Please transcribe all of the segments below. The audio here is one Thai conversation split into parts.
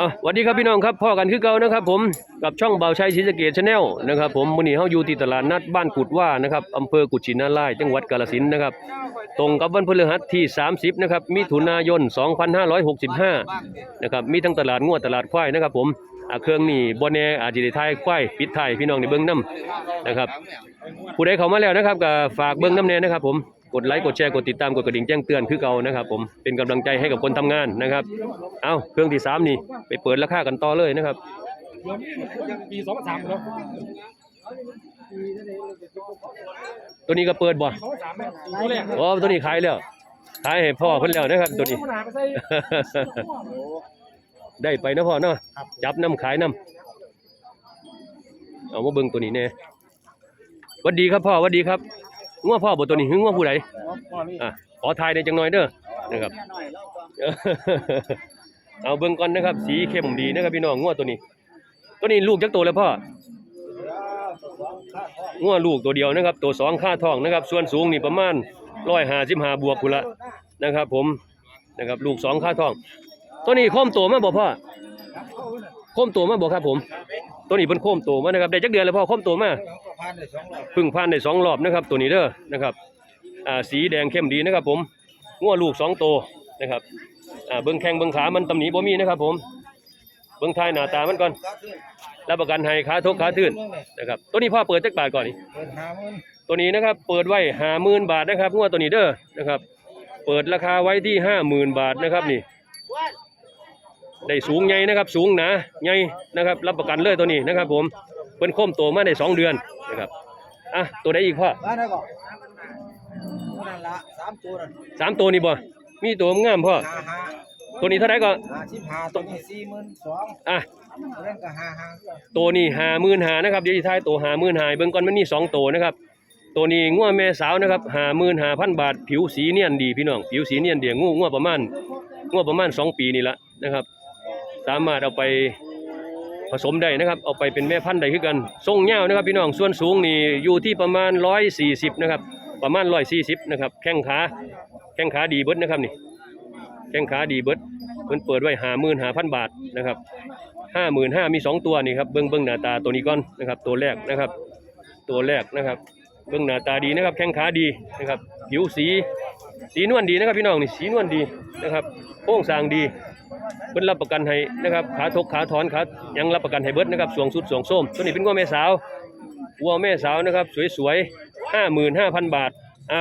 อะสวัสดีครับพี่น้องครับพ่อกันคือเก่านะครับ ผมกับช่องเบาชัยศรีสะเกดชาแนลนะครับ ผมมื้อนี้เฮาอยู่ที่ตลาดนัดบ้านกุดว่านะครับอำเภอกุชินารายจังหวัดกาฬสินธุ์นะครับ ตรงกับวันพฤหัสที่ 30นะครับมิถุนายน 2565นะครับมีทั้งตลาดงวดตลาดควายนะครับ ผมอะเครื่องนี่บ่แน่อาจจะได้ทายควายปิดทายพี่น้องในเบิ่งนํนะครับผู้ใดเข้ามาแล้วนะครับก็ฝากเบิ่งน้ำแน่นะครับ ผม กดไลค์กดแชร์กดติดตามกดกระดิ่งแจ้งเตือนคือเก่านะครับผมเป็นกำลังใจให้กับคนทำงานนะครับ เอาเครื่องที่สามนี่ไปเปิดราคากันต่อเลยนะครับยังปีสองสามแล้วตัวนี้ก็เปิดบ่สองสามเนี่ยตัวแรกอ๋อตัวนี้ขายแล้วขายให้พ่อเพิ่นแล้วนะครับตัวนี้มันหาไปใส่ได้ไปนะพ่อเนาะจับน้ำขายน้ำเอามาเบิ่งตัวนี้แน่หวัดดีครับพ่อหวัดดีครับ งัวพ่อบ่ตัวนี้หึงงัวผู้ใดพ่อนี่อะขอทายในอยจังหน่อยเด้อนะครับเอาเบิ่งก่อนนะครับ สีเข้มดีนะครับพี่น้องงัวตัวนี้ ตัวนี้ลูกจักโตแล้วพ่องัวลูกตัวเดียวนะครับตัวสองค่าท้องนะครับ ส่วนสูงนี่ประมาณร้อยห้าสิบห้าบวกคุนละนะครับ ผมนะครับ ลูกสองค่าท้อง ตัวนี้โค้มตัวมาบ่พ่อโค้มตัวมาบ่ครับ ผม ตัวนี้เป็นโค้มตัวมานะครับได้จักเดือนแล้วพ่อโค้มตัวมา ผ่านได้สองรอบเพึ่งผ่านได้สองรอบนะครับ ตัวนี้เด้อนะครับอ่าสีแดงเข้มดีนะครับ ผมงัวลูกสองตัวนะครับอ่าเบิ้งแข้งเบิ้งขามันตำหนิบ่มีนะครับ ผมเบิ้งท้ายหน้าตามันก่อนรับประกันให้ขาทุกขาทื่นนะครับตัวนี้พ่อเปิดจักบาทก่อนนี่เปิดหามันตัวนี้นะครับ เปิดไว้ห้าหมื่นบาทนะครับงวดตัวนี้เด้อนะครับ เปิดราคาไว้ที่ห้าหมื่นบาทนะครับนี่ได้สูงใหญ่นะครับ สูงหนาใหญ่นะครับ รับประกันเลยตัวนี้นะครับ ผม เพิ่นโค้มโตมาได้สองเดือนนะครับอะตัวใดอีกพ่อบ้านไหนก่อนนั่นละสามตัวนั่นสามตัวนี่บ่มีตัวงามพ่อหาหาตัวนี้เท่าไหร่ก็หาสิบหาตัวนี้สี่หมื่นสองอะตัวนั้นก็หาหาตัวนี้หาหมื่นหานะครับเดี๋ยวที่ท้ายตัวหาหมื่นหาเบิ่งก่อนมันมีสองตัวนะครับตัวนี้งัวแม่สาวนะครับหาหมื่นหาพันบาท ผิวสีเนียนดีพี่น้องผิวสีเนียนเดียงูงัวประมาณงัวประมาณสองปีนี่ละนะครับ สามารถเอาไปผ สมได้นะครับเอาไปเป็นแม่พันธุ์ได้คือกันทรงยานะครับพี่น้องส่วนสูงนี่อยู่ที่ประมาณร้อยสี่สิบนะครับประมาณร้อยสี่สิบนะครับแข้งขาแข้งขาดีเบิดนะครับนี่แข้งขาดีเบิดเพิ่นเปิดไว้หาหมื่นหาพันบาทนะครับห้าหมื่นห้ามีสองตัวนี่ครับเบิ้งเบิ้งหน้าตาตัวนี้ก่อนนะครับตัวแรกนะครับ ตัวแรกนะครับ เบิ้งหน้าตาดีนะครับแข้งขาดีนะครับผิวสีสีนวลดีนะครับพี่น้องนี่สีนวลดีนะครับโค้งสร้างดี เพิ่นรับประกันให้นะครับขาทกขาถอนขายังรับประกันให้เบิดนะครับสวงสุดสวงส้มตัวนี้เป็นวัวแม่สาววัวแม่สาวนะครับ สวยๆห้าหมื่นห้าพันบาทอะ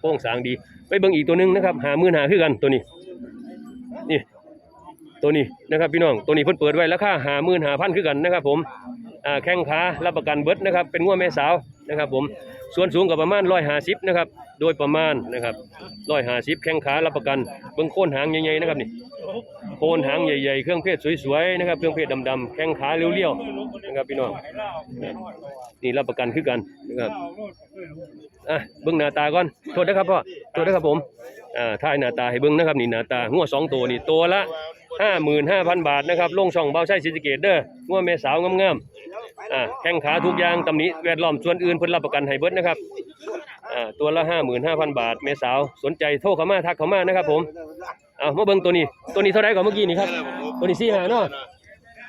โค้งสางดี ไปเบิ้งอีกตัวหนึงนะครับหาหมื่นหาคือกันตัวนี้นี่ตัวนี้นะครับพี่น้องตัวนี้เพิ่นเปิดไว้ราคาหาหมื่นหาพันคือกันนะครับ ผมอ่าแข้งขารับประกันเบิดนะครับเป็นงัวแม่สาวนะครับ ผม ส่วนสูงกับประมาณร้อยห้าสิบนะครับ โดยประมาณนะครับร้อยห้าสิบแข้งขารับประกัน เบื้องโคนหางใหญ่ๆนะครับนี่ โคนหางใหญ่ๆ เครื่องเพศสวยๆนะครับ เครื่องเพศดำๆ แข้งขาเรียวๆนะครับพี่น้อง นี่รับประกันคือกันนะครับ อะเบื้องหน้าตาก่อน โทษนะครับพ่อ โทษนะครับผม อ่าถ่ายหน้าตาให้เบื้องนะครับนี่หน้าตางัวสองตัวนี่ตัวละห้าหมื่นห้าพันบาทนะครับ ลงช่องเบาใช้สิสเกตเด้องัวแม่สาวงามๆ อ่าแข้งขาทุกอย่างตำหนิแวดล้อมส่วนอื่นเพิ่นรับประกันให้เบิดนะครับอ่าตัวละห้าหมื่นห้าพันบาทแม่สาวสนใจโทรเข้ามาทักเข้ามานะครับผมเอามาเบิ่งตัวนี้ ตัวนี้เท่าไหร่ก่อนเมื่อกี้นี่ครับ ตัวนี้สี่ห้าเนาะ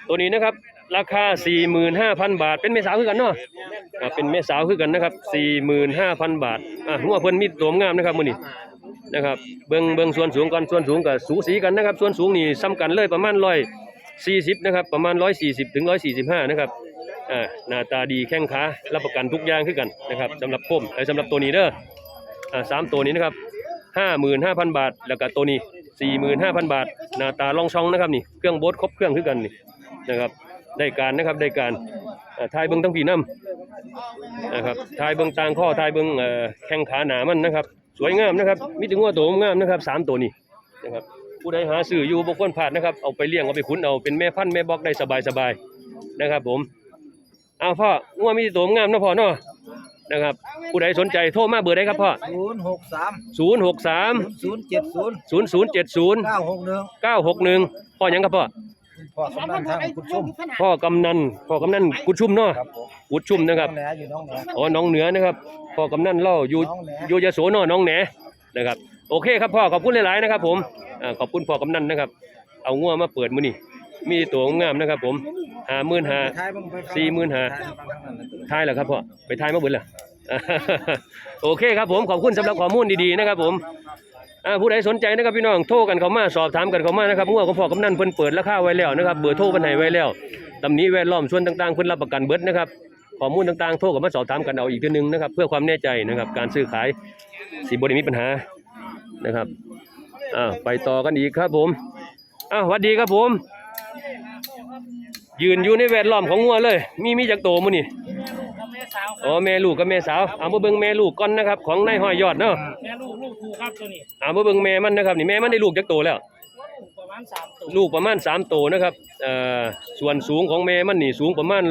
ตัวนี้นะครับราคาสี่หมื่นห้าพันบาท เป็นแม่สาวคือกันเนาะเป็นแม่สาวคือกันนะครับสี่หมื่นห้าพันบาท อ่างัวเพิ่นมีตัวงามนะครับมื้อนี้นะครับ เบิ่งเบิ่งส่วนสูงก่อนส่วนสูงกับสูสีกันนะครับ ส่วนสูงนี่ซ้ำกันเลยประมาณร้อยสี่สิบนะครับ ประมาณร้อยสี่สิบถึงร้อยสี่สิบห้านะครับ อ่าหน้าตาดีแข้งขารับประกันทุกอย่างคือกันนะครับสำหรับผมไอ้สำหรับตัวนี้เด้ออ่าสามตัวนี้นะครับห้าหมื่นห้าพันบาท แล้วก็ตัวนี้สี่หมื่นห้าพันบาท หน้าตาลองช่องนะครับนี่เครื่องโบดครบเครื่องคือกันนี่นะครับได้การนะครับได้การอ่าทายเบิ่งทั้งผีน้ำนะครับทายเบิ่งตางข้อทายเบิ่งเอ่อแข้งขาหนามันนะครับ สวยงามนะครับมีถึงว่าโตงามนะครับสามตัวนี้นะครับผู้ใดหาซื้ออยู่บุคคลพลาดนะครับ เอาไปเลี้ยงเอาไปขุนเอาเป็นแม่พันธุ์แม่บล็อกได้สบายสบายๆนะครับผม เอาพ่องัวมีตัวงามเนาะพ่อเนาะนะครับผู้ใดสนใจโทรมาเบอร์ได้ครับพ่อศูนย์หกสามศูนย์หกสามศูนย์เจ็ดศูนย์ศูนย์ศูนย์เจ็ดศูนย์เก้าหกหนึ่งเก้าหกหนึ่งพ่อหยังครับพ่อพ่อกำนันทางคุณชุ่มพ่อกำนันพ่อกำนันกุดชุ่มเนาะครับผมกุดชุ่มนะครับน้องแหนอยู่น้องแหนอ๋อน้องเหนือนะครับพ่อกำนันเล่าอยู่น้องแหนอยู่ยโสเนาะน้องแหนนะครับ โอเคครับพ่อขอบคุณหลายๆนะครับ ผมอ่าขอบคุณพ่อกำนันนะครับ เอางัวมาเปิดมื้อนี้ มีตัวงามนะครับ ผมห้าหมื่นห้าขายบ้างไปฟังสี่หมื่นห้าขายบ้างข้างนั้นน่ะตัวทายแล้วครับพ่อไปทายมาเบุญล่ะโอเคครับผมขอบคุณสำหรับข้อมูลดีๆนะครับ ผมอ่าผู้ใดสนใจนะครับพี่น้องโทรกันเข้ามาสอบถามกันเข้ามานะครับงัวของพ่อกำนันเพิ่นเปิดราคาไว้แล้วนะครับเบอร์โทรเพิ่นให้ไว้แล้วตำหนี้แวดล้อมส่วนต่างๆเพิ่นรับประกันเบิดนะครับข้อมูลต่างๆโทรกันมาสอบถามกันเอาอีกทีนึงนะครับ เพื่อความแน่ใจนะครับ การซื้อขายสิบ่ได้มีปัญหานะครับอ่าไปต่อกันอีกครับผมอ้าวสวัสดีครับผม ยืนอยู่ในแวดล้อมของงัวเลย มีมีจักโตมื้อนี่กับแม่สาวคอ๋รับอแม่ลูกกับแม่สาวเอามาเบิ่งแม่ลูกก่อนนะครับ ของนายห้อยยอดเนาะแม่ลูกลูกครูครับตัวนี้เอามาเบิ่งแม่มันนะครับนี่แม่มันได้ลูกจักโตแล้วลูกประมาณสามตัวลูกประมาณ3โตนะครับเอ่อส่วนสูงของแม่มันนี่สูงประมาณ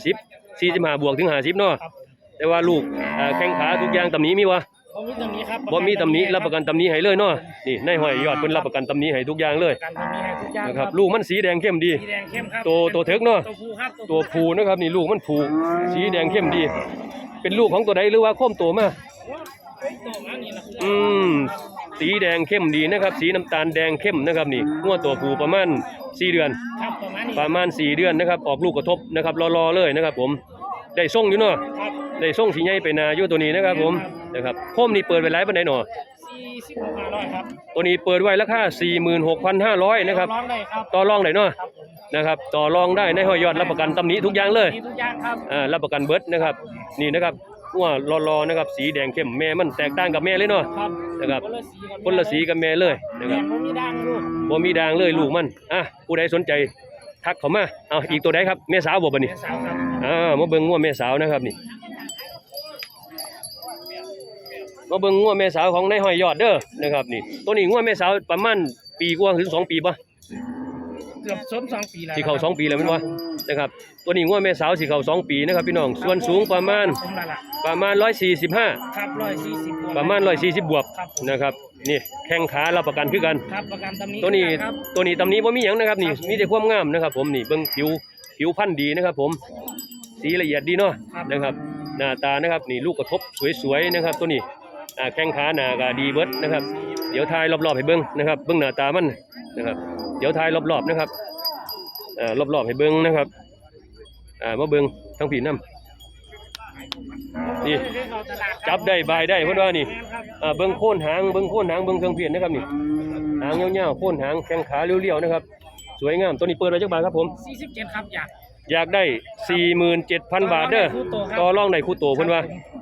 150 45บวกถึง50เนาะครับแต่ว่าลูกเอ่อแข้งขาทุกอย่างตำหนี้มีวะ บ่มีตำหนี้ครับบ่มีตำหนี้รับประกันตำหนี้ให้เลยเนาะนี่นายห้อยยอดเพิ่นรับประกันตำหนี้ให้ทุกอย่างเลยประกันตำหนี้ให้ทุกอย่างนะครับลูกมันสีแดงเข้มดีสีแดงเข้มครับโตโตเถิกเนาะตัวผู้ครับตัวผูนะครับนี่ลูกมันผูสีแดงเข้มดี เป็นลูกของตัวใดหรือว่าโค้มโตมาเฮ้ยโตมานี่นะอืมสีแดงเข้มดีนะครับ สีน้ำตาลแดงเข้มนะครับนี่งวดตัวผู้ประมาณ4เดือนครับประมาณนี้ประมาณ4เดือนนะครับ ออกลูกกระทบนะครับรอๆเลยนะครับ ผมได้ส่งอยู่เนาะครับได้ส่งสีใหญ่ไปนาอยู่ตัวนี้นะครับ ผม นะครับโคมนี่เปิดไว้หลายปานใดหนอสี่สิบหกห้าร้อยครับตัวนี้เปิดไว้ราคา46,500นะครับร้องได้ครับต่อรองได้เนาะครับผมนะครับต่อรองได้ในห้อยยอดรับประกันตำหนี้ทุกอย่างเลยมีทุกอย่างครับอ่ารับประกันเบิดนะครับนี่นะครับว่ารอๆนะครับสีแดงเข้มแม่มันแตกต่างกับแม่เลยเนาะ ครับนะครับคนละสีกับคนละสีกับแม่เลยนะครับแม่บ่มีด่างลูกบ่มีด่างเลยลูกมันอะผู้ใดสนใจทักเข้ามาเอาอีกตัวใดครับแม่สาวบ่บัดนี้ แม่สาวครับอ่ามาเบิ่งงัวแม่สาวนะครับนี่ มาเบิ่งงัวแม่สาวของนายห้อยยอดเด้อนะครับนี่ตัวนี้งัวแม่สาวประมาณปีกว่าถึงสองปีป่ะเกือบสมสองปีแล้วสิเข้าสองปีแล้วแม่นบ่นะครับตัวนี้งัวแม่สาวสิเข้าสองปีนะครับพี่น้องส่วนสูงประมาณสมแล้วล่ะประมาณ145ครับร้อยสี่สิบประมาณ140บวกครับผมนะครับนี่แข้งขารับประกันคือกันครับประกันตำหนี้ตัวนี้ครับตัวนี้ตำหนี้บ่มีหยังนะครับนี่ครับผมมีแต่ความงามนะครับ ผมนี่เบิ่งผิวผิวพันธุ์ดีนะครับ ผมสีละเอียดดีเนาะครับนะครับหน้าตานะครับนี่ลูกกระทบสวยๆนะครับ ตัวนี้อ่า แข้งขาหน้าก็ดีเบิดนะครับ เดี๋ยวถ่ายรอบๆให้เบิ่งนะครับ เบิ่งหน้าตามันนะครับ เดี๋ยวถ่ายรอบๆนะครับอ่ารอบๆให้เบิ่งนะครับอ่ามาเบิ่งทั้งผีน้ำนี่จับได้บายได้เพิ่นว่านี่อ่าเบิ่งโค่นหางเบิ่งโค่นหางเบิ่งเครื่องเพียนนะครับนี่หางยาวๆโค่นหางแข้งขาเรียวๆนะครับ สวยงามตัวนี้เปิดไว้จักบาทครับผมสี่สิบเจ็ดครับอยากอยากได้ 47,000 บาทเด้อต่อรองได้คู่โตเพิ่นว่า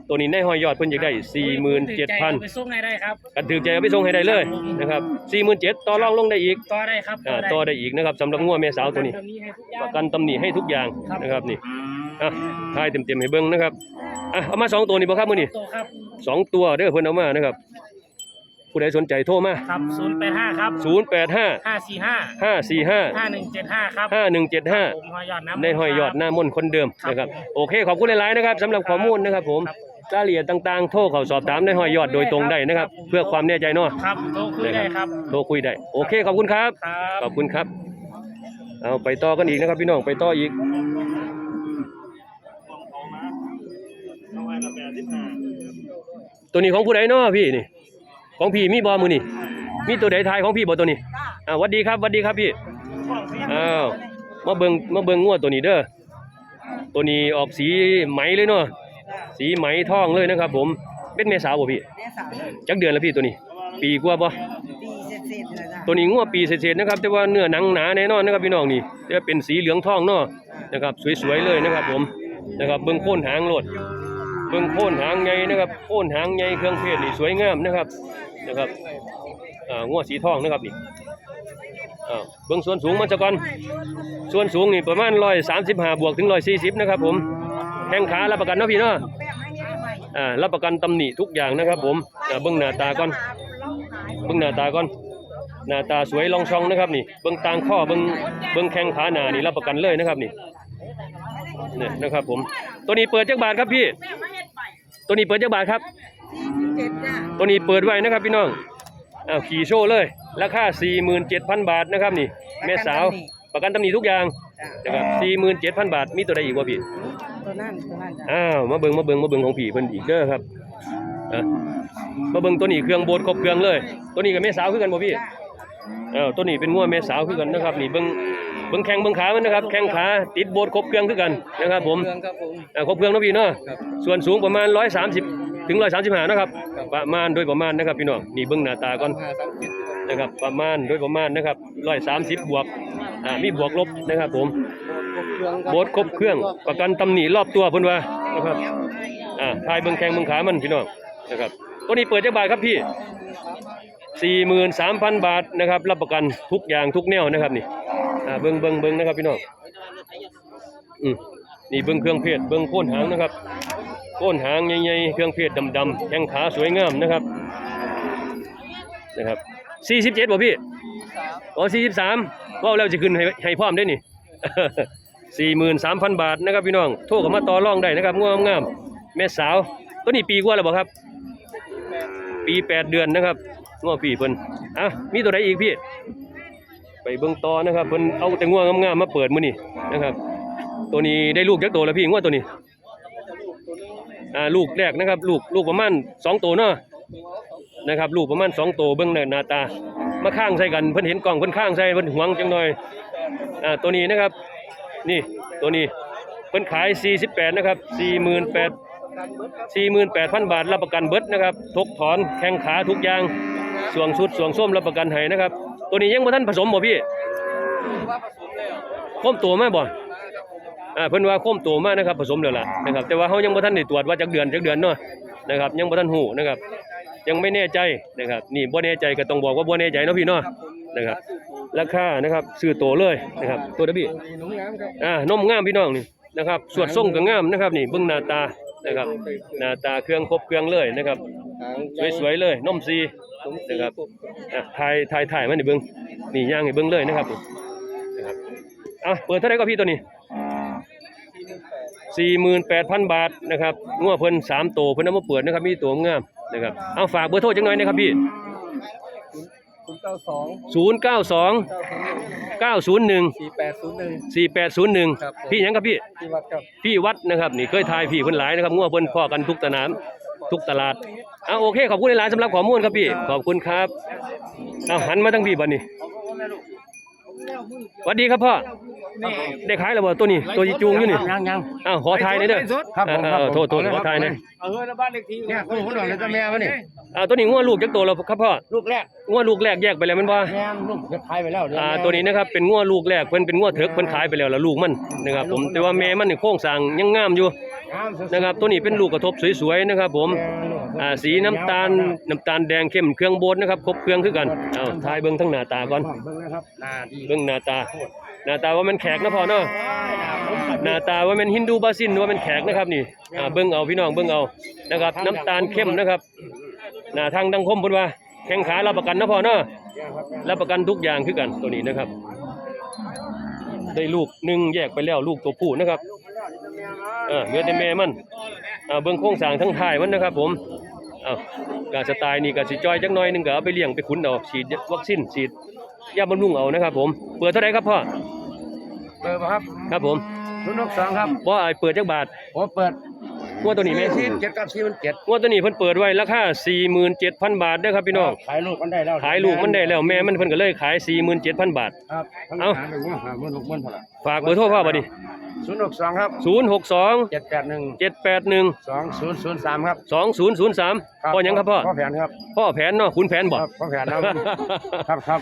ตัวนี้ในห้อยยอดเพิ่นอยากได้47,000ไปส่งให้ได้ครับกันถือใจเอาไปส่งให้ได้เลยนะครับ47,000ต่อรองลงได้อีกต่อได้ครับอ่าต่อได้อีกนะครับสำหรับงัวแม่สาวตัวนี้ประกันตำหนิให้ทุกอย่างนะครับนี่อะทายเต็มๆให้เบิ่งนะครับอะเอามาสองตัวนี่บ่ครับมื้อนี้โตครับสองตัวเด้อเพิ่นเอามานะครับผู้ใดสนใจโทรมาครับศูนย์แปดห้าครับ085ห้าสี่ห้าห้าสี่ห้าห้าหนึ่งเจ็ดห้าครับห้าหนึ่งเจ็ดห้าผมหอยยอดน้ำในห้อยยอดหน้ามนต์คนเดิมครับนะครับผมโอเคขอบคุณหลายๆนะครับสำหรับข้อมูลนะครับผมค รับรายละเอียดต่างๆ โทรเข้าสอบถามในห้อยยอดโดยตรงได้นะครับครับ เพื่อความแน่ใจเนาะครับโตคุยได้ครับโทรคุยได้ โอเคขอบคุณครับครับ ขอบคุณครับ เอาไปต่อกันอีกนะครับ พี่น้องไปต่ออีกตัวนี้ของผู้ใดเนาะพี่นี่ ของพี่มีบอมือนี่มีตัวใดทายของพี่บอตัวนี้อ่าหวัดดีครับหวัดดีครับพี่อ้าวมาเบิงมาเบิงงวดตัวนี้เด้อตัวนี้ออกสีไหมเลยเนาะ สีไหมทองเลยนะครับ ผมเป็นแม่สาวบ่พี่แม่สาวจักเดือนแล้วพี่ตัวนี้ ปีกว่าบ่ปีเศษๆเลยจ้ะตัวนี้งวดปีเศษๆนะครับ แต่ว่าเนื้อหนังหนาแน่นอนนะครับพี่น้องนี่จะเป็นสีเหลืองทองเนาะนะครับ สวยๆเลยนะครับ ผมนะครับเบิ่งโค่นหางโลด เบิ่งโค่นหางใหญ่นะครับโค่นหางใหญ่เครื่องเพศนี่สวยงามนะครับนะครับอ่างวดสีทองนะครับนี่อ่าเบิ่งส่วนสูงมันซะก่อนส่วนสูงนี่ประมาณ135บวกถึง140นะครับผมแข้งขารับประกันเนาะพี่เนาะ อ่ารับประกันตำหนิทุกอย่างนะครับผมอ่าเบิ่งหน้าตาก่อนเบิ่งหน้าตาก่อนหน้าตาสวยลองช่องนะครับนี่เบิ่งตางข้อเบิ่งเบิ่งแข้งขาหน้านี่รับประกันเลยนะครับนี่เนี่ยนะครับผมตัวนี้เปิดจักบาทครับพี่ ตัวนี้เปิดจักบาทครับเจ็ดจ้ะตัวนี้เปิดไว้นะครับพี่น้องอ้าวขี่โชว์เลย ราคา47,000 บาทนะครับนี่แม่สาวประกันตำหนิทุกอย่างจ้ะ นะครับ47,000บาทมีตัวใดอีกวะพี่ตัวนั่นตัวนั่นจ้ะอ้าวมาเบิ่งมาเบิ่งมาเบิ่งของพี่เพิ่นอีกเด้อครับอะมาเบิ่งตัวนี้เครื่องโบดครบเครื่องเลย ตัวนี้กับแม่สาวคือกันบ่พี่จ้ะเอ้าตัวนี้เป็นงัวแม่สาวคือกันนะครับนี่เบิ่งเบิ่งแข้งเบิ่งขามันนะครับแข้งขาติดโบดครบเครื่องคือกันนะครับผมเครื่องครับผมเอ่อครบเครื่องเนาะพี่เนาะครับส่วนสูงประมาณ130 ถึง135นะครับ ประมาณโดยประมาณนะครับพี่น้องนี่เบิ่งหน้าตาก่อนนะครับประมาณโดยประมาณนะครับ130บบวกอ่ามีบวกลบนะครับผมบเครื่องครับโบดครบเครื่องประกันตำหนิรอบตัวเพิ่นว่านะครับอ่าทายเบิ่งแข้งเบิ่งขามันพี่น้องนะครับตัวนี้เปิดจักบาทครับพี่43,000 บาทนะครับรับประกันทุกอย่างทุกแนวนะครับนี่อ่าเบิ่งเบิ่งเบิงนะครับพี่น้องอืมนี่เบิ่งเครื่องเพชรเบิ่งโค่นหางนะครับ โคนหางใหญ่ๆเครื่องเพชรดำๆแข้งขาสวยงามนะครับนะครับ47บ่พี่อ๋อ43ว้าวแล้วจะขึ้นให้ให้พร้อมได้นี่43,000บาทนะครับพี่น้องโทรเข้ามาต่อรองได้นะครับงามงามแม่สาวตัวนี้ปีกว่าแล้วบ่ครับ ปี8เดือนนะครับง้อปีเพิ่นอะมีตัวใดอีกพี่ ไปเบิ่งต่อนะครับเพิ่นเอาแต่ง่วงามๆมาเปิดมื้อนี้นะครับ ตัวนี้ได้ลูกจักโตแล้วพี่ง่วตัวนี้ อ่าลูกแรกนะครับ ลูกลูกประมาณ2ตัวเนาะนะครับลูกประมาณ2ตัวเบิ่งหน้าตา มาข้างใส่กันเพิ่นเห็นกล่องเพิ่นข้างใส่เพิ่นหวงจังหน่อยอ่าตัวนี้นะครับ นี่ตัวนี้เพิ่นขาย 48นะครับ48 48,000 บาทรับประกันเบิดนะครับทกถอนแข้งขาทุกอย่างสวงสุดสวงส้มรับประกันให้นะครับ ตัวนี้ยังบ่ทันผสมบ่พี่ว่าผสมแล้วค้มตัวไหมบ่ อ่าเพิ่นว่าโค้มตัวมากนะครับผสมแล้วล่ะนะครับแต่ว่าเฮายังบ่ทันได้ตรวจว่าจักเดือนจักเดือนเนาะนะครับยังบ่ทันฮู้นะครับ ยังไม่แน่ใจนะครับนี่บ่แน่ใจก็ต้องบอกว่าบ่แน่ใจเนาะพี่เนาะนะครับราคานะครับซื้อตัวเลยนะครับตัวเดบี้อ่านมงามพี่น้องนี่นะครับสวดทรงก็งามนะครับนี่เบิ่งหน้าตานะครับหน้าตาเครื่องครบเครื่องเลยนะครับสวยๆเลยนมซีนะครับถ่ายถ่ายถ่ายมาให้เบิ่งนี่ย่างให้เบิ่งเลยนะครับนี่นะครับอะเปิดเท่าไหร่ก็พี่ตัวนี้ 48,000 บาทนะครับงัวเพิ่น3โตวเพิ่นเอามาเปิดนะครับมีตัวงามนะครับเอาฝากเบอร์โทรจังหน่อยนะครับพี่ศูนย์เก้าสอง092เก้าศูนย์901สี่แปดศูนย์หนึ่งครับ4801 พี่หยังครับพี่ ที่วัดครับ พี่วัดนะครับนี่เคยทายพี่เพิ่นหลายนะครับงัวเพิ่นพ่อกันทุกสนามทุกตลาดเอาโอเค ขอบคุณหลายๆสำหรับข้อมูลครับพี่ ขอบคุณครับเอาหันมาทางพี่บัดนี้ สวัสดีครับพ่อ ได้ขายแล้วบ่ตัวนี้ตัวจูงอยู่นี่ยังยังอ้าวขอทายหน่อยเด้อครับผมครับเออผมโทษโทษขอทายหน่อยเออแล้วบ้านเลขที่เนี่ยคุณคุณหน่อยเลยจ้าแม่วะนี่อ่าตัวนี้งัวลูกจักโตแล้วครับพ่อลูกแรกงัวลูกแรกแยกไปแล้วแมันบ่แม่ลูกจะขายไปแล้วเดี๋ยอ่าตัวนี้นะครับเป็นงัวลูกแรกเพิ่นเป็นงัวเถิกเพิ่นขายไปแล้วแล้วลูกมันนะครับผมแต่ว่าแม่มันนี่โครงสร้างยังงามอยู่งามสุดๆ นะครับ ตัวนี้เป็นลูกกระทบสวยๆนะครับ ผมอ่าสีน้ำตาลน้ำตาลแดงเข้มเครื่องโบดนะครับครบเครื่องคือกันเอาทายเบิ่งทั้งหน้าตาก่อนเบิ่งนะครับหน้าดีเบิ่งหน้าตา หน้าตาว่ามันแขกนะพ่อเนาะหน้าตาว่ามันฮินดูบาซินว่ามันแขกนะครับนี่อ่าเบิ่งเอาพี่น้องเบิ่งเอานะครับ น้ำตาลเข้มนะครับหน้าทางดังคมเพิ่นว่าแข้งขารับประกันนะพ่อเนาะรับประกันทุกอย่างคือกันตัวนี้นะครับ ได้ลูกหนึ่งแยกไปแล้วลูกตัวผู้นะครับ เออเหลือแต่แม่มันอ่าเบิ่งโครงสร้างทั้งท้ายมันนะครับ ผมอ้าวการสไตล์นี่ก็สิจอยจักหน่อยหนึงก็เอาไปเลี้ยงไปขุนเอาฉีดวัคซีนฉีดยาบำรุงเอานะครับ ผมเปิดเท่าไหร่ครับพ่อเปิดป่ะครับครับผมรุ่นนกสองครับบ่อ้ายเปิดจักบาทผมเปิดงวดตัวนี้แม่สี่เจ็ดกับสี่มันเจ็ดงวดตัวนี้เพิ่นเปิดไว้ราคา47,000 บาทเด้อครับพี่น้องขายลูกมันได้แล้วขายลูกมันได้แล้วแม่มันเพิ่นก็เลยขาย 47,000 บาทครับเอ้าหไปว่าหามันหกมันพอละฝากเบอร์โทรพ่อบ่ดิ ศูนย์หกสองครับ062เจ็ดแปดหนึ่ง781สองศูนย์ศูนย์สามครับ2003พ่อหยังครับพ่อพ่อแผนครับพ่อแผนเนาะคุณแผนบ่ครับพ่อแผนครับครับครับ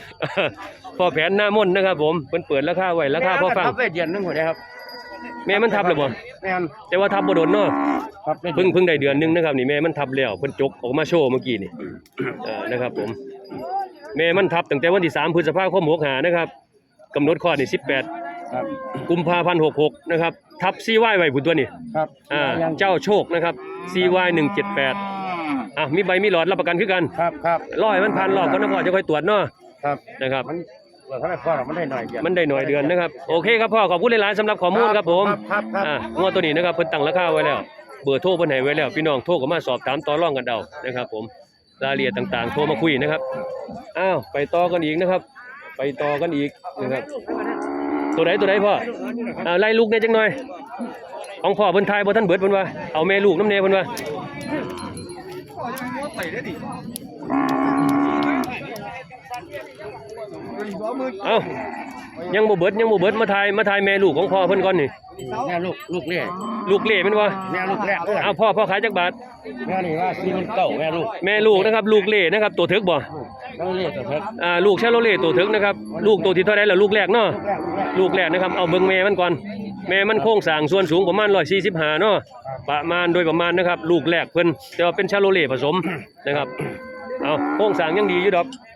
พ่อแผนหน้ามนต์นะครับผมเพิ่นเปิดราคาไว้ราคาพอฟังครับไปเดือนหนึงหัวเดียวครับแม่มันทับแล้วบ่แม่นแต่ว่าทับบ่โดนเนาะครับได้ดือนเพิ่งเพิ่งได้เดือนหนึงนะครับนี่แม่มันทับแล้วเพิ่นจกออกมาโชว์เมื่อกี้นี่เอ่านะครับผมแม่มันทับตั้งแต่วันที่3พฤษภาคม65นะครับกำหนดคลอดนี่18 ครับ กุมภาพันธ์66นะครับ ทับ CY ไว้พุ่นตัวนี้ครับอ่ายังเจ้าโชคนะครับ CY 178อะมีใบมีหลอดรับประกันคือกันครับครับร้อยมันพันรอบก็นพอจะค่อยตรวจเนาะครับนะครับมันเราทำไมพ่อเรามันได้หน่อยเดียวมันได้หน่อยเดือนนะครับโอเคครับพ่อขอบคุณหลายๆสำหรับข้อมูลครับผมครับครับอ่างวดตัวนี้นะครับเพิ่นตั้งราคาไว้แล้วเบอร์โทรเพิ่นให้ไว้แล้ว พี่น้องโทรเข้ามาสอบถามต่อรองกันเอานะครับ ผมรายละเอียดต่างๆ โทรมาคุยนะครับอ้าวไปต่อกันอีกนะครับ ไปต่อกันอีกนะครับ ตัวไหนตัวไหนพ่ออ่าไล่ลูกเนี่ยจังหน่อย ของพ่อเพิ่นทายบ่ท่านเบิดเพิ่นว่าเอาแม่ลูกน้ำแน่เพิ่นว่าสองหมื่น เอ้ายังบ่เบิดยังบ่เบิดมาทายมาทายแม่ลูกของพ่อเพิ่นก่อนนี่แม่ลูกลูกเนี่ยลูกเล่แม่นบ่แม่ลูกแรกเด้อเอาพ่อพ่อขายจักบาทแม่นี่ว่าสี่หมื่นเก้าแม่ลูกแม่ลูกนะครับ ลูกเล่นะครับตัวถึกบ่ต้องเรียกตัวเพิ่มอ่าลูกชาโลเล่ตัวถึกนะครับลูกตัวที่เท่าไหร่ล่ะลูกแรกเนาะลูกแรกลูกแรกลูกแรกนะครับเอาเบิ่งแม่มันก่อน แม่มันโครงสร้างส่วนสูงประมาณ145เนาะประมาณโดยประมาณนะครับ ลูกแรกเพิ่นแต่ว่าเป็นชาโลเล่ผสมนะครับเอาโครงสร้างยังดีอยู่ดอกผมสั่งเ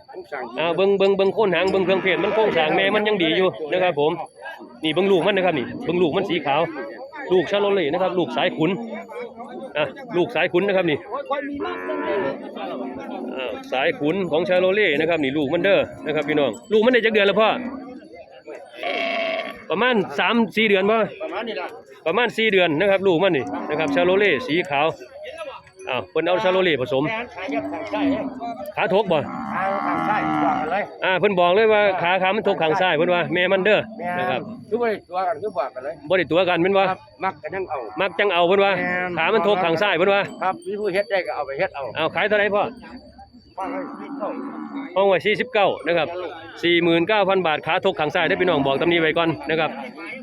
อาเบิ่งเบิ่งเบิ่งโคนหางเบิ่งเครื่องเพศมันโครงสร้างแม่มันยังดีอยู่นะครับ ผม นี่เบิ่งลูกมันนะครับนี่เบิ่งลูกมันสีขาว ลูกชาโลเล่นะครับ ลูกสายขุนอะลูกสายขุนนะครับนี่อ่าสายขุนของชาโลเล่นะครับนี่ลูกมันเด้อนะครับพี่น้องลูกมันได้จักเดือนแล้วพ่อประมาณสามสี่เดือนป่ะประมาณนี้ล่ะประมาณสี่เดือนนะครับ ลูกมันนี่นะครับชาโลเล่สีขาว อ้าวเพิ่นเอาชาโลเล่ผสมแม่ขายยับขายใช่เนี่ยขาทกบ่ ขายขายใช่ว่ากันเลยอ่าเพิ่นบอกเลยว่าขาขามันทกข้างซ้ายเพิ่นว่าแม่มันเด้อแม่นะครับคือบ่ได้ตัวกันคือว่ากันเลยบ่ได้ตัวกันแม่นว่า ครับมักกันยังเอา มักจังเอาเพิ่นว่าแม่น ขามันทกข้างซ้ายเพิ่นว่า ครับมีผู้เฮ็ดได้ก็เอาไปเฮ็ดเอาเอาขายเท่าไหร่พ่อ ฟังเลยคิดเข้าห้องไว้49นะครับ49,000บาทขาทกข้างซ้ายได้อพี่น้องบอกตำนี้ไว้ก่อนนะครับ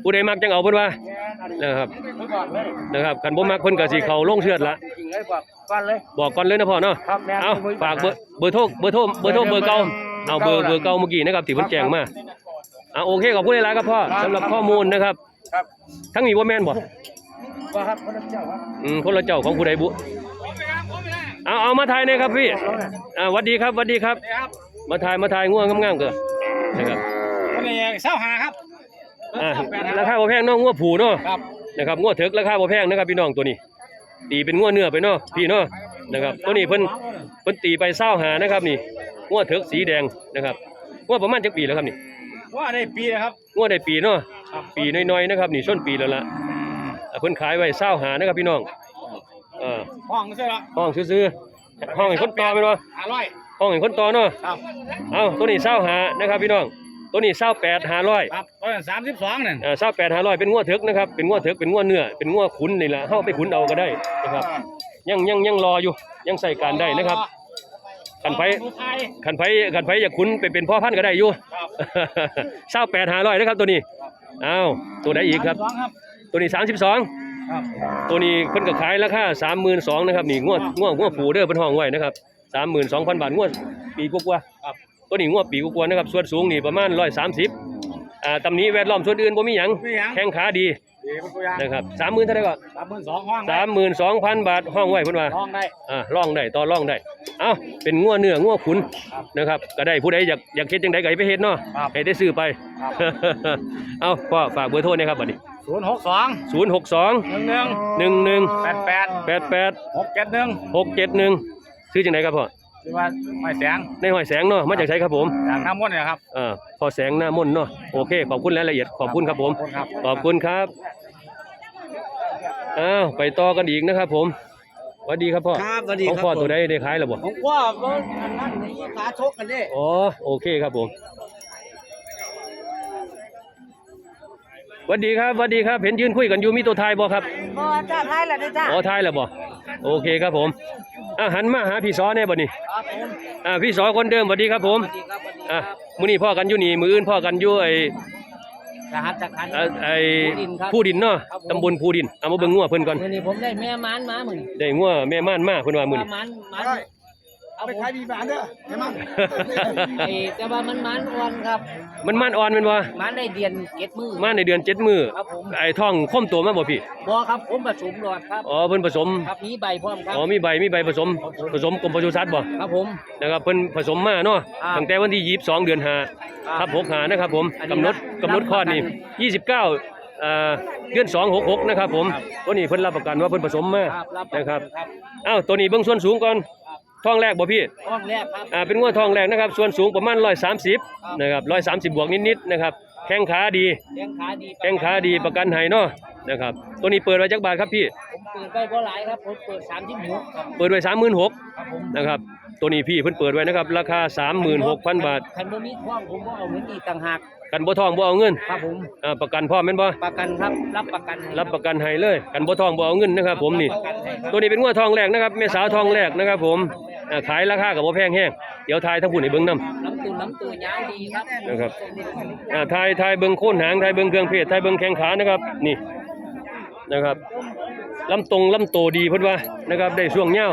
ผู้ใดมักจังเอาเพิ่นว่าแม่อันนี้นะครับไม่บอกเลยนะครับคันบ่มักเพิ่นก็สิเข้าลงเชือดละจริงเลยบอกฟันเลยบอกก่อนเลยนะพ่อเนาะครับแม่เอาฝากเบอร์เบอร์โทรเบอร์โทรเบอร์โทรเบอร์เก่าเอาเบอร์เบอร์เก่าเมื่อกี้นะครับที่เพิ่นแจ้งมาอ่าโอเคขอบคุณหลายๆครับพ่อสำหรับข้อมูลนะครับครับทั้งนี้บ่แม่นบ่ว่าครับพระเจ้าครับอืมคนละเจ้าของผู้ใดบุ เอาเอามาถ่ายหน่อยครับพี่อ่าหวัดดีครับหวัดดีครับ ครับมาถ่ายมาถ่ายง่วงงามๆเกินนะครับคนนี้เศร้าหาครับอ่าราคาบ่แพงเนาะงัวผูเนาะครับนะครับงัวเถิกราคาบ่แพงนะครับพี่น้องตัวนี้ ตีเป็นงัวเนื้อไปเนาะพี่เนาะนะครับ ตัวนี้เพิ่นเพิ่นตีไปเศร้าหานะครับนี่งัวเถิกสีแดงนะครับงัวประมาณจักปีแล้วครับนี่ว่าได้ปีนะครับงัวได้ปีเนาะครับปีน้อยๆนะครับนี่ส้นปีแล้วล่ะอ่าเพิ่นขายไว้เศร้าหานะครับพี่น้องเอ่าห้องใช่หรอห้องซื้อๆ ห้องให้คนต่อแม่นบ่ห้าร้อยห้องให้คนต่อเนาะครับเอาตัวนี้เศร้าหานะครับพี่น้อง ตัวนี้เศร้าแปดหาร้อยครับตอนสามสิบสองนั่นอ่าเศร้าแปดหาร้อยเป็นงัวเถิกนะครับเป็นงัวเถิกเป็นงัวเนื้อเป็นงัวขุนนี่ล่ะเฮาไปขุนเอาก็ได้นะครับ ยังยังยังรออยู่ยังใส่การได้นะครับขันไผผู้ไทยขันไผขันไผอยากขุนไปเป็นพ่อพันธุ์ก็ได้อยู่ครับเศร้าแปดหาร้อยนะครับตัวนี้อ้าวตัวไหนอีกครับสองครับตัวนี้สามสิบสองครับ ตัวนี้เพิ่นก็ขายราคาสามหมื่นสองนะครับนี่งวดงวดงวดผูเด้อเพิ่นห้องไว้นะครับสามหมื่นสองพันบาทงวดปีกว่าๆครับตัวนี้งวดปีกว่าๆนะครับส่วนสูงนี่ประมาณร้อยสามสิบอ่าตำหนี้แวดล้อมส่วนอื่นบ่มีหยังไม่ยัง แข้งขาดีดีเป็นตัวอย่างนะครับสามหมื่นเท่าไหร่ก็สามหมื่นสองห้องสามหมื่นสองพันบาทห้องไว้เพิ่นว่า ห้องได้ อ่าร่องได้ต่อร่องได้ เอ้า เป็นงัวเนื้องัวขุนนะครับ ก็ได้ผู้ใดอยากอยากเฮ็ดจังไดก็ให้ไปเฮ็ดเนาะครับให้ได้ซื้อไป ครับ เอ้าพ่อฝากเบอร์โทรนะครับบัดนี้ ศูนย์หกสอง062หนึ่งหนึ่ง11แปดแปด88หกเจ็ดหนึ่ง671ซื้อจังไดครับพ่อคือว่าไม่แสงในห้อยแสงเนาะมาจากไสครับผมจากน้ำมนต์เนยครับอ่าพ่อแสงหน้ามนต์เนาะโอเคขอบคุณรายละเอียดขอบคุณครับผมขอบคุณครับขอบคุณครับอ้าวไปต่อกันอีกนะครับผมสวัสดีครับพ่อครับสวัสดีของครับพ่อตัวใดได้ขายแล้วบ่ผมว่าว่าอันนั้นนี่ขาชกกันเด้อ๋อโอเคครับผม วัสดีครับสวัสดีครับ เห็นยืนคุยกันอยู่มีตัวไทายบ่ครับบ่จ้าไทยแหละเด้อจ้าอ๋อไทายแล้วบ่โอเคครับผมอะหันมาหาพี่ซอแน่บ่นี่ครับผมอ่าพี่ซอคนเดิมสวัสดีครับผมสวัสดีครับสวัสดีคอะรับมื้อนี้พ่อกันอยู่นี่ มื้ออื่นพ่อกันอยู่ไอ้สหัสจักรพันธ์ไอ้ไอ้ผู้ดินครับผู้ดินเนาะครับผมตำบลผู้ดิน เอามาเบิ่งงัวเพิ่นก่อนมื้อนี้ผมได้แม่ม้านมามื้อนี้ได้งัวแม่ม่านมาเพิ่นว่ามื้อว่านี้ม้านม้าน เอาไปผมขายดีบ้านเด้อเห็นมั้ยไอ้แต่ว่ามันม้านอ่อนครับ มันม่านอ่อนแม่นบ่ม้านได้เดือนเก็ดมือม่านในเดือนเจ็ดมื้อครับผมไอ้ท้องค่มตัวมาบ่พี่บ่ครับผมผสมหลอดครับอ๋อเพิ่นผสมครับมีใบพร้อมครับอ๋อมีใบมีใบผสม ผสมกรมปศุสัตว์บ่ครับผมนะครับเพิ่นผสมมาเนาะครับตั้งแต่วันที่22เดือนห้าครับทับ6หานะครับผมอันนี้กำหนดรับกำหนดคลอดนี่รับประ29เอ่อเดือน266 นะครับผม ตัวนี้เพิ่นรับประกันว่าเพิ่นผสมมาครับรับนะครับครับ อ้าว ตัวนี้เบิ่งส่วนสูงก่อน ท้องแรกบ่พี่ห้องแรกครับ อ่าเป็นงวดท้องแรกนะครับ ส่วนสูงประมาณ130นะครับ130 บวกนิดๆนะครับแข้งขาดี แข้งขาดีแข้งขาดีประกันให้เนาะนะครับ ตัวนี้เปิดไว้จักบาทครับพี่ ผมเปิดไปบ่หลายครับ ผมเปิด36ครับเปิดไว้36,000ครับผมนะครับ ตัวนี้พี่เพิ่นเปิดไว้นะครับ ราคา 36,000 บาท คันบ่มีท่วงผมบ่เอาเงินอีกต่างหากกันบ่ทองบ่เอาเงินครับผมอ่าประกันพร้อมแม่นบ่ ประกันครับ รับประกันให้รับประกันให้เลย กันบ่ทองบ่เอาเงินนะครับ ผมนี่รับประกันให้ครับตัวนี้เป็นงวดทองแรกนะครับแม่สาวทองแรกนะครับ ผม อ่าขายราคาก็บ่แพงแฮงเดี๋ยวทายทั้งผู้ให้เบิ่งนํลำตัวลำตัวยาวดีครับนะครับอ่าทายทายเบิ่งโคนหางทายเบิ่งเครื่องเพศทายเบิ่งแข้งขานะครับ นี่นะครับลำตรงลำโตดีเพิ่นว่านะครับได้ช่วงยา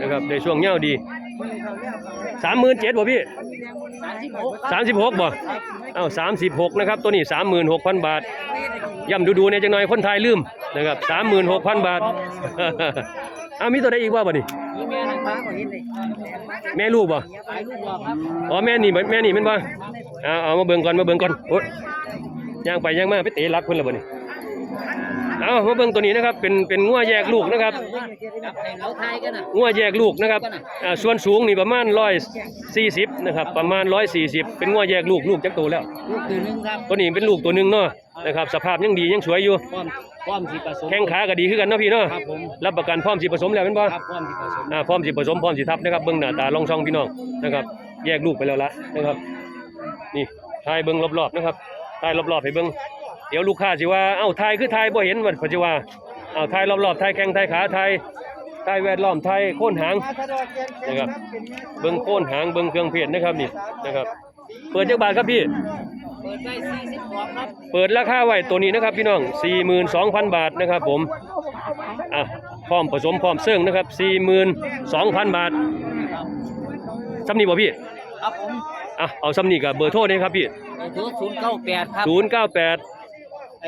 นะครับได้ช่วงยาดี37,000บ่พี่สามสิบหกครับ36บ่เอ้า36นะครับตัวนี้36,000บาทย่ำดูๆเนี่ยจังหน่อยคนไทยลืมนะครับ36,000บาท อ้าวมีตัวใดอีกว่าบ่นี่นี่แม่นางฟ้าก็เห็นเลยแม่ลูกบ่ขายลูกบอกครับอ๋อแม่นี่แม่นี่แม่นบ่เอาเอามาเบิ่งก่อนมาเบิ่งก่อนโอ๊ยย่างไปย่างมาไปเตะรักเพิ่นแล้วบ่นี่เอามาเบิ่งตัวนี้นะครับเป็นเป็นงัวแยกลูกนะครับครับในเราไทยกันน่ะงัวแยกลูกนะครับอ่าส่วนสูงนี่ประมาณ140นะครับประมาณ140เป็นงัวแยกลูกลูกจักโตแล้วลูกตัวหนึงครับตัวนี้เป็นลูกตัวหนึงเนาะนะครับสภาพยังดียังสวยอยู่ พร้อมพร้อมที่ผสม แข้งขาก็ดีคือกันเนาะพี่เนาะครับผม รับประกันพร้อมสิผสมแล้วแม่นบ่ครับพร้อมที่ผสมอ่าพร้อมสิผสมพร้อมสิทับนะครับเบิ่งหน้าตาลองช่องพี่น้องนะครับ แยกลูกไปแล้วละนะครับ นี่ถ่ายเบิ่งรอบๆนะครับถ่ายรอบๆให้เบิ่งเดี๋ยวลูกค้าสิว่าเอ้าถ่ายคือถ่ายบ่เห็นว่าเพนสิว่าเอ้าถ่ายรอบๆถ่ายแข้งถ่ายขาถ่ายถ่ายแวดล้อมถ่ายโคนหาง นะครับ เบิ่งโคนหางเบิ่งเครื่องเพชรนะครับนี่นะครับ เปิดจักบาทครับพี่ เปิดได้สี่สิบสองครับเปิดราคาไว้ตัวนี้นะครับพี่น้อง 42,000 บาทนะครับผมอะพร้อมผสมพร้อมเสื่องนะครับ 42,000 บาทซ้ำนี่บ่พี่ครับผมอะเอาซ้ำนี่กับเบอร์โทรนี่ครับพี่เบอร์โทรศูนย์เก้าแปดครับ098ไอ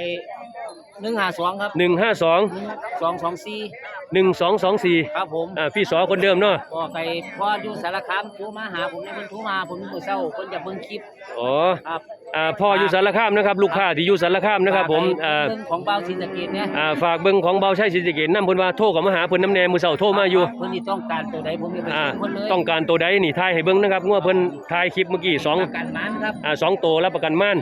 หนึ่งห้าสองครับ152สองสองสี่1224ครับผมอะพี่สอคนเดิมเนาะพอใครพ่ออยู่สารคามโทรมาหาผมเนี่ยมันโทรมาผมมือเศร้าคนจะเบิ่งคลิปอ๋อครับ อ่าพ่ออยู่สารคามนะครับ ลูกค้าที่อยู่สารคามนะครับผมอ่าเรื่องของเบาสินสะเกตเนี่ยอ่าฝากเบิ่งของเบาชัยศรีสะเกษนำเพิ่นว่าโทรเข้ามาหาเพิ่นน้ำแนมื้อเช้าโทรมาอยู่เพิ่นนี่ต้องการตัวใดผมจะไปอ่าส่งเพิ่นเลยต้องการตัวใดนี่ทายให้เบิ่งนะครับงัวเพิ่นทายคลิปเมื่อกี้สองประกันมันครับอ่าสองตัวรับประกันม่าน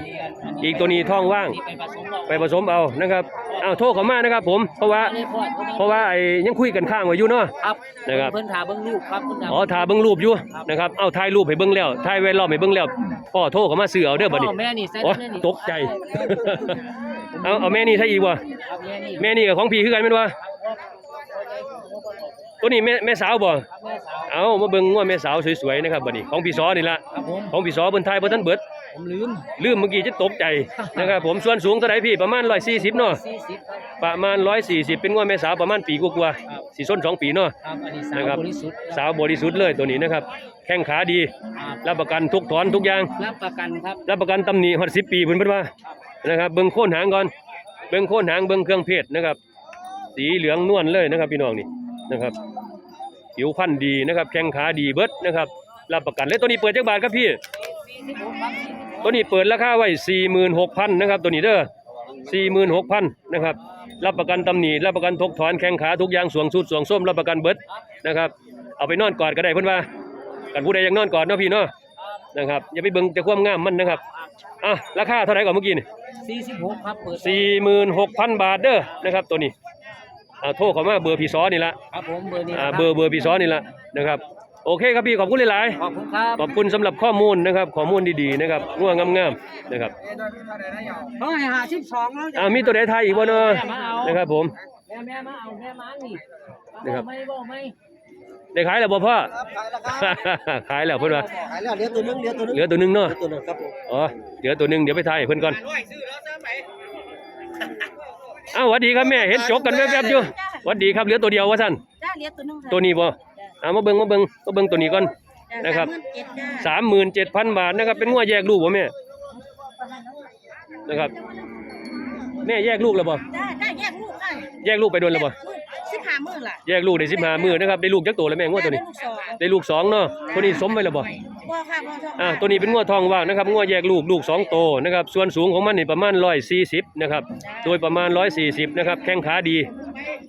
อีกตัวนี้ท้องว่าง นี่ไปผสมเราไปผสมเอานะครับ อ้าวโทรเข้ามานะครับผมเพราะว่าเลยพ่อเพราะว่าไอ้ยังคุยกันข้างไว้อยู่เนาะครับนะครับเพิ่นถาเบิ่งลูกครับเพิ่นถาอ๋อถ่าเบิ่งรูปอยู่นะครับเอาถ่ายรูปให้เบิ่งแล้วถ่ายไว้รอบให้เบิ่งแล้วพ่อโทรเข้ามาซื้อเอาเด้อบัดนี้พ่อแม่นี่ใส่โอ้แม่นี่ตกใจเอาเอาแม่นี่ใช่อีกบ่ครับแม่นี่แม่นี่กับของพี่คือกันแม่นบ่ตัวนี้แม่แม่สาวบ่ครับแม่สาวเอามาเบิ่งว่าแม่สาวสวยๆนะครับบัดนี้ของพี่ซอนี่ล่ะครับผมของพี่ซอเพิ่นถ่ายบ่ทันเบิด ผมลืมลืมเมื่อกี้จะตกใจนะครับผมส่วนสูงเท่าไหร่พี่ประมาณ140เนาะ40ครับ ประมาณ140เป็นว่าแม่สาวประมาณปีกว่าๆสิส้นสองปีเนาะ ครับอันนี้สานะวครับ บริสุทธิ์สาวบริสุทธิ์เลยตัวนี้นะครับแข้งขาดี ครับรับประกันทุกถอนทุกอย่าง รับประกันครับ รับประกันตำหนิฮอด10ปีเพิ่นเพิ่นว่านะครับเบิ่งโคนหางก่อนเบิ่งโคนหางเบิ่งเครื่องเพชรนะครับ สีเหลืองนวลเลยนะครับ พี่น้องนี่นะครับผิวพรรณดีนะครับ แข้งขาดีเบิดนะครับ รับประกันเลยตัวนี้เปิดจักบาทครับพี่46ครับ ตัวนี้เปิดราคาไว้46,000นะครับ ตัวนี้เด้อ46,000นะครับ รับประกันตำหนิรับประกันทกถอนแข้งขาทุกอย่างสวงสุดสวงส้มรับประกันเบิดนะครับ เอาไปนอนกอดก็ได้เพิ่นว่ากันผู้ใดอยากนอนกอดเนาะพี่เนาะนะครับอย่าไปเบิ่งแต่ความงามมันนะครับอะราคาเท่าไหร่ก่อนเมื่อกี้นี่46ครับเปิด46,000บาทเด้อนะครับ ตัวนี้อ่าโทรเข้ามาเบอร์พี่ซอนี่ละครับผมเบอร์นี้อ่านะคเบอร์เบอร์พี่ซอนี่ละนะครับ โอเคครับพี่ขอบคุณหลายขอบคุณครับๆขอบคุณสำหรับข้อมูลนะครับข้อมูลดีๆนะครับง่วงงามๆนะครับเขาให้หาสิบสองแล้วอ่ามีตัวใดทายอีกบ่เนาะนะครับผม แม่แม่มาเอาแม่มานี่นะครับ ไม่บอกไม่ได้ขายแล้วบ่พ่อครับขายแล้วครับ ขายแล้วเพิ่นว่าขายแล้วเหลือตัวนึงเหลือตัวนึงเหลือตัวหนึงเนาะเหลือตัวนึงครับผมอ๋อเหลือตัวหนึงเดี๋ยวไปทายให้เพิ่นก่อนอ้าวสวัสดีครับแม่เห็นจกกันแวบๆอยู่สวัสดีครับเหลือตัวเดียวว่าซั่นจ้าเหลียตัวหนึงค่ะตัวนี้บ่ อ่ามาเบิ่งมาเบิ่งมาเบิ่งตัวนี้ก่อนนะครับสามหมื่นเจ็ดจ้า37,000บาทนะครับ เป็นงัวแยกลูกบ่แม่นะครับแม่แยกลูกแล้วบ่จ้าจ้าแยกลูกค่ะแยกลูกไปโดนแล้วบ่ลูก สิบห้าหมื่นล่ะแยกลูกได้15มื้อนะครับได้ลูกจักตัวแล้วแม่งัวตัวนี้ได้ลูกสองได้ลูกสองเนาะตัวนี้สมไว้แล้วบ่พ่อค่ะพ่อชอบอ่าตัวนี้เป็นงัวทองว่างนะครับงัวแยกลูกลูกสองโตวนะครับส่วนสูงของมันนี่ประมาณ140นะครับโดยประมาณ140นะครับแข้งขาดี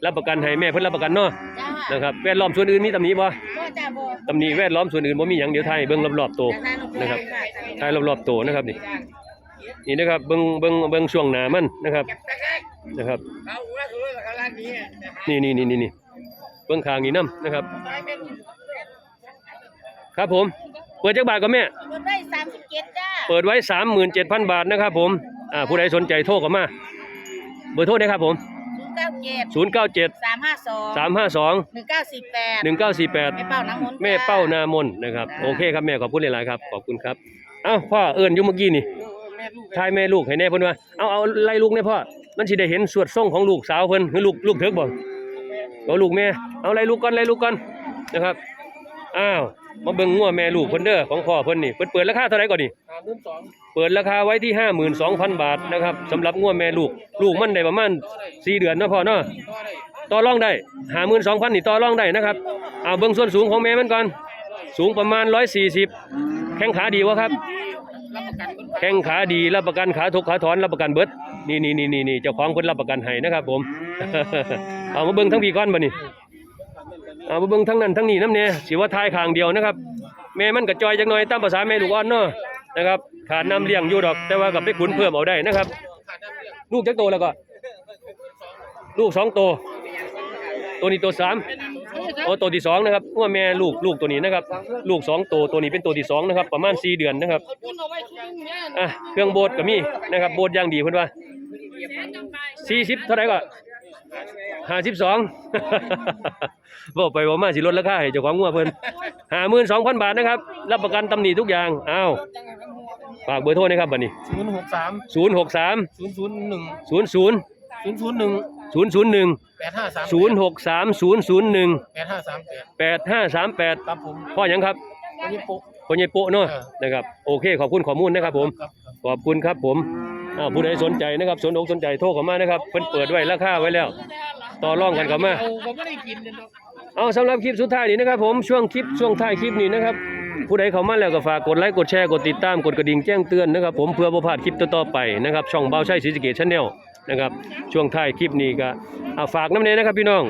รับประกันให้แม่เพิ่นรับประกันเนาะจ้านะครับแวดล้อมส่วนอื่นมีตำหนิบ่พ่อจ้าบ่ตำหนิแวดล้อมส่วนอื่นบ่มีหยังเดี๋ยวไทยเบิ่งรอบๆโตวจ้าได้ลูกนะครับค่ะทายรอบๆโตวนะครับนี่นี่นะครับเบิ่งเบิ่งเบิ่งช่วงหน้ามันนะครับ นะครับนี่นี่นี่นี่นี่เบิ่งคางนี่นํนะครับ ครับผม เปิดจักบาทก็แม่ เปิดได้สามสิบเจ็ดจ้า เปิดไว้37,000บาทนะครับผม อ่าผู้ใดสนใจโทรเข้ามา เบอร์โทรได้ครับผมศย์เก้าเจ็ดศูนย์เก้าเจ็ดสามห้าสองสามห้าสองหนึ่งเก้าสี่แปดหนึ่งเก้าสี่แปดแม่เป้าน้ำมนต์แม่เป้านามนนะครับ โอเคครับแม่ขอบคุณหลายๆครับ ขอบคุณครับ เอ้าพ่อเอิญอยู่เมื่อกี้นี่ทายแม่ลูกให้แน่เพิ่นว่า เอาเอาไล่ลูกแน่พ่อ มันสิได้เห็นสวดทรงของลูกสาวเพิ่นคือลูกลูกเถิกบ่เอาลูกแม่เอาไล่ลูกก่อนไล่ลูกก่อนนะครับอ้าวมาเบิ่งงัวแม่ลูกเพิ่นเด้อของพ่อเพิ่นนี่เพิ่นเปิดราคาเท่าไหร่ก่อนนี่เปิดราคาไว้ที่52,000บาทนะครับสำหรับงัวแม่ลูก ลูกมันได้ประมาณ4เดือนนะพ่อเนาะต่อรองได้52,000นี่ต่อรองได้นะครับเอาเบิ่งส่วนสูงของแม่มันก่อนสูงประมาณ140แข้งขาดีวะครับ แข้งขาดีรับประกันขาทุกขาถอนรับประกันเบิด นี่นี่นี่นี่นี่เจ้าของเพิ่นรับประกันให้นะครับผมเอามาเบิ่งทั้งพี่ก้อนบ่นี่เอามาเบิ่งทั้งนั้นทั้งนี้น้ำเนี่ยสิว่าทายข้างเดียวนะครับแม่มันกระจอยจักหน่อยตามภาษาแม่ลูกอ่อนเนาะนะครับขาดน้ำเลี้ยงอยู่ดอก แต่ว่ากับไปขุนเพิ่มเอาได้นะครับ ลูกจักโตแล้วก็ ลูกสองโต ตัวนี้ตัวสาม โอ้ตัวที่สองนะครับว่าแม่ลูกลูกตัวนี้นะครับ ลูกสองตัวตัวนี้เป็นตัวที่สองนะครับ ประมาณสี่เดือนนะครับอะเครื่องโบดก็มีนะครับโบดอย่างดีเพิ่นว่าสี่สิบเท่าไหร่ก็ห้าสิบสองบอกไปว่ามาสิลดราคาให้เจ้าของงัวเพิ่นห้าหมื่นสองพันบาทนะครับ รับประกันตำหนิทุกอย่างอ้าวฝากเบอร์โทรนะครับบัดนี้ศูนย์หกสามศูนย์หกสามศูนย์ศูนย์หนึ่งศูนย์ศูนย์ศูนย์ศูนย์หนึ่ง ศูนย์ศูนย์หนึ่งแปดห้าสามศูนย์หกสามศูนย์ศูนย์หนึ่งแปดห้าสามแปดแปดห้าสามแปดครับผมพ่อหยังครับวันนี้ปุ๊คนใหญ่โปะเนาะเออ นะครับโอเคขอบคุณข้อมูลนะครับผมครับครับ ขอบคุณครับผมอ้าวผู้ใดสนใจนะครับ สนอกสนใจโทรเข้ามานะครับเพิ่นเปิดไว้ราคาไว้แล้ว ต่อรองกันเข้ามาเอาก็ไม่ได้กินเลยเนาะเอาสำหรับคลิปสุดท้ายนี้นะครับผมช่วงคลิปช่วงท้ายคลิปนี้นะครับผู้ใดเข้ามาแล้วก็ฝากกดไลค์กดแชร์กดติดตามกดกระดิ่งแจ้งเตือนนะครับผมเพื่อบ่พลาดคลิปต่อๆไปนะครับช่องเบาใช้ศรีสะเกษชาแนล นะครับ ช่วงท้ายคลิปนี้ก็เอาฝากน้ำเนยนะครับพี่น้อง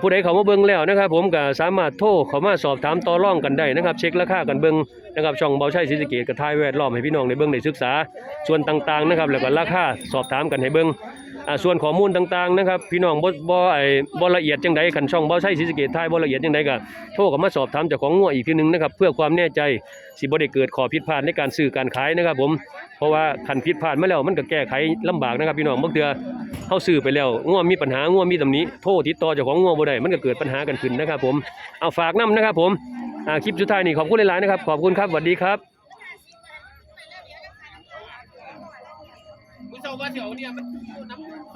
ผู้ใดเขามาเบิ่งแล้วนะครับ ผมก็สามารถโทรเขามาสอบถามต่อร่องกันได้นะครับ เช็คราคากันเบิ่งนะครับช่องเบาใช้ศรีสเกษกับทายแวดล้อมให้พี่น้องได้เบิ่งได้ศึกษา ส่วนต่างๆนะครับ แล้วก็ราคาสอบถามกันให้เบิ่งอ่าส่วนข้อมูลต่างๆนะครับ พี่น้องบ่บ่ไอ้บ่ละเอียดจังใดคันช่องเบาใช้ศรีสเกษทายบ่ละเอียดจังใดก็โทรเขามาสอบถามเจ้าของงัวอีกทีหนึงนะครับเพื่อความแน่ใจสิบ่ได้เกิดข้อผิดพลาดในการซื้อการขายนะครับ ผม เพราะว่าคันผิดพลาดมาแล้วมันก็แก้ไขลำบากนะครับพี่น้องบางเทื่อเข้าซื้อไปแล้วง่วมีปัญหาง่วมีตำหนิโทษติดต่อเจ้าของง่วบ่ได้มันก็เกิดปัญหากันขึ้นนะครับ ผมเอาฝากน้ำนะครับ ผมอ่าคลิปสุดท้ายนี่ขอบคุณหลายๆนะครับขอบคุณครับสวัสดีครับคุณเจ้าว่าเดี๋ยวเนี่ยมันน้ำ